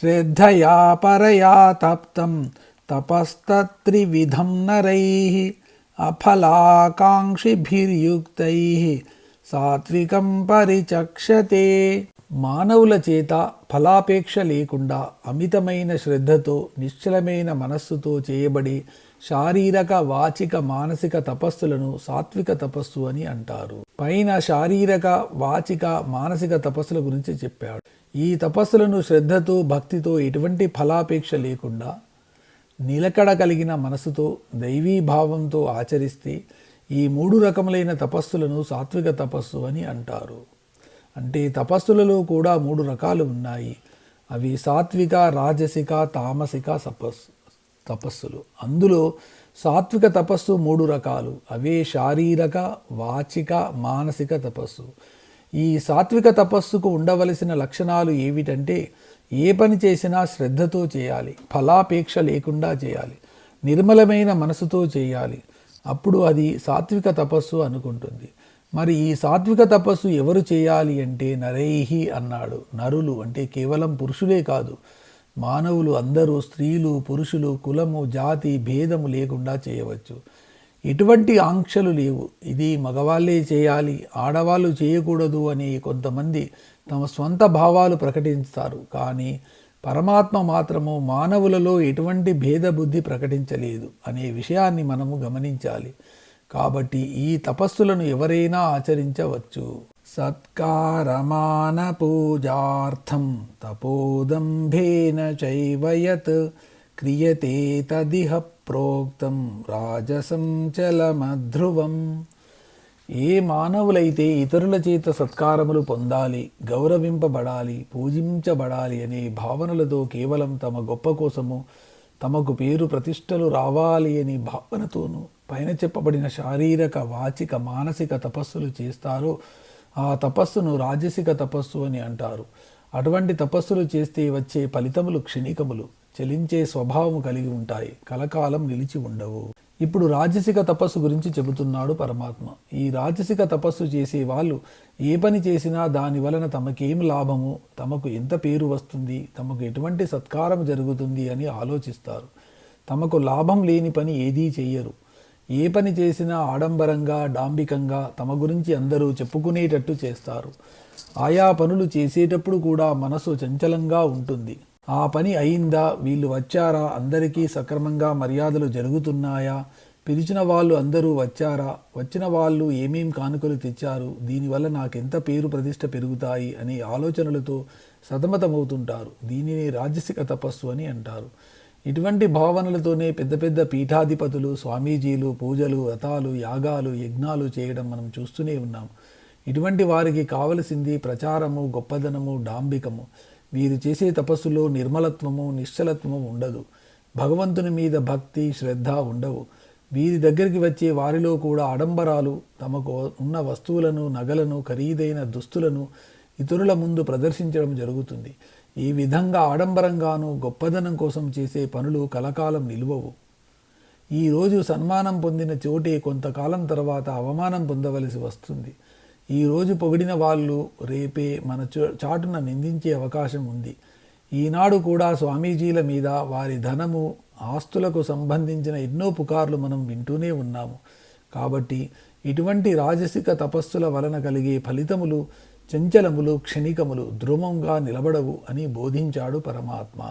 శ్రద్ధయా పరయా తప్తం తపస్తత్రివిధం నరై అఫలాకాంక్షిభిర్యుక్తై సాత్వికం పరిచక్షతే. మానవుల చేత ఫలాపేక్ష లేకుండా అమితమైన శ్రద్ధతో నిశ్చలమైన మనస్సుతో చేయబడి శారీరక వాచిక మానసిక తపస్సులను సాత్విక తపస్సు అని అంటారు. పైన శారీరక వాచిక మానసిక తపస్సుల గురించి చెప్పాడు. ఈ తపస్సులను శ్రద్ధతో భక్తితో ఎటువంటి ఫలాపేక్ష లేకుండా నిలకడ కలిగిన మనసుతో దైవీ భావంతో ఆచరిస్తే ఈ మూడు రకములైన తపస్సులను సాత్విక తపస్సు అని అంటారు. అంటే తపస్సులలో కూడా మూడు రకాలు ఉన్నాయి. అవి సాత్విక రాజసిక తామసిక తపస్సు తపస్సులు. అందులో సాత్విక తపస్సు మూడు రకాలు. అవే శారీరక వాచిక మానసిక తపస్సు. ఈ సాత్విక తపస్సుకు ఉండవలసిన లక్షణాలు ఏమిటంటే ఏ పని చేసినా శ్రద్ధతో చేయాలి ఫలాపేక్ష లేకుండా చేయాలి నిర్మలమైన మనసుతో చేయాలి. అప్పుడు అది సాత్విక తపస్సు అనుకుంటుంది. మరి ఈ సాత్విక తపస్సు ఎవరు చేయాలి అంటే నరైహి అన్నాడు. నరులు అంటే కేవలం పురుషులే కాదు. మానవులు అందరూ స్త్రీలు పురుషులు కులము జాతి భేదము లేకుండా చేయవచ్చు. ఎటువంటి ఆంక్షలు లేవు. ఇది మగవాళ్ళే చేయాలి ఆడవాళ్ళు చేయకూడదు అని కొంతమంది తమ స్వంత భావాలు ప్రకటిస్తారు. కానీ పరమాత్మ మాత్రము మానవులలో ఎటువంటి భేదబుద్ధి ప్రకటించలేదు అనే విషయాన్ని మనము గమనించాలి. కాబట్టి ఈ తపస్సులను ఎవరైనా ఆచరించవచ్చు. సత్కారమాన పూజార్థం తపోదంభేన చైవయత్ క్రియతే తదిహ ప్రోక్తం రాజసం చలమధ్రువం. ఏ మానవులైతే ఇతరుల చేత సత్కారములు పొందాలి గౌరవింపబడాలి పూజించబడాలి అనే భావనలతో కేవలం తమ గొప్ప కోసము తమకు పేరు ప్రతిష్టలు రావాలి అని భావనతోనూ పైన చెప్పబడిన శారీరక వాచిక మానసిక తపస్సులు చేస్తారో ఆ తపస్సును రాజసిక తపస్సు అని అంటారు. అటువంటి తపస్సులు చేస్తే వచ్చే ఫలితములు క్షణికములు. చలించే స్వభావం కలిగి ఉంటాయి. కలకాలం నిలిచి ఉండవు. ఇప్పుడు రాజసిక తపస్సు గురించి చెబుతున్నాడు పరమాత్మ. ఈ రాజసిక తపస్సు చేసే వాళ్ళు ఏ పని చేసినా దాని వలన తమకేం లాభము? తమకు ఎంత పేరు వస్తుంది? తమకు ఎటువంటి సత్కారం జరుగుతుంది అని ఆలోచిస్తారు. తమకు లాభం లేని పని ఏదీ చెయ్యరు. ఏ పని చేసినా ఆడంబరంగా డాంబికంగా తమ గురించి అందరూ చెప్పుకునేటట్టు చేస్తారు. ఆయా పనులు చేసేటప్పుడు కూడా మనసు చంచలంగా ఉంటుంది. ఆ పని అయిందా? వీళ్ళు వచ్చారా? అందరికీ సక్రమంగా మర్యాదలు జరుగుతున్నాయా? పిలిచిన వాళ్ళు అందరూ వచ్చారా? వచ్చిన వాళ్ళు ఏమేం కానుకలు తెచ్చారు? దీనివల్ల నాకెంత పేరు ప్రతిష్ట పెరుగుతాయి? అనే ఆలోచనలతో సతమతమవుతుంటారు. దీనిని రాజసిక తపస్సు అని అంటారు. ఇటువంటి భావనలతోనే పెద్ద పెద్ద పీఠాధిపతులు స్వామీజీలు పూజలు వ్రతాలు యాగాలు యజ్ఞాలు చేయడం మనం చూస్తూనే ఉన్నాం. ఇటువంటి వారికి కావలసింది ప్రచారము గొప్పదనము డాంబికము. వీరు చేసే తపస్సులో నిర్మలత్వము నిశ్చలత్వము ఉండదు. భగవంతుని మీద భక్తి శ్రద్ధ ఉండవు. వీరి దగ్గరికి వచ్చే వారిలో కూడా ఆడంబరాలు తమకు ఉన్న వస్తువులను నగలను ఖరీదైన దుస్తులను ఇతరుల ముందు ప్రదర్శించడం జరుగుతుంది. ఈ విధంగా ఆడంబరంగాను గొప్పదనం కోసం చేసే పనులు కలకాలం నిలువవు. ఈరోజు సన్మానం పొందిన చోటే కొంతకాలం తర్వాత అవమానం పొందవలసి వస్తుంది. ఈరోజు పొగిడిన వాళ్ళు రేపే మన చాటున నిందించే అవకాశం ఉంది. ఈనాడు కూడా స్వామీజీల మీద వారి ధనము ఆస్తులకు సంబంధించిన ఎన్నో పుకార్లు మనం వింటూనే ఉన్నాము. కాబట్టి ఇటువంటి రాజసిక తపస్సుల వలన కలిగే ఫలితములు చంచలములు క్షణికములు ధ్రువంగా నిలబడవు అని బోధించాడు పరమాత్మ.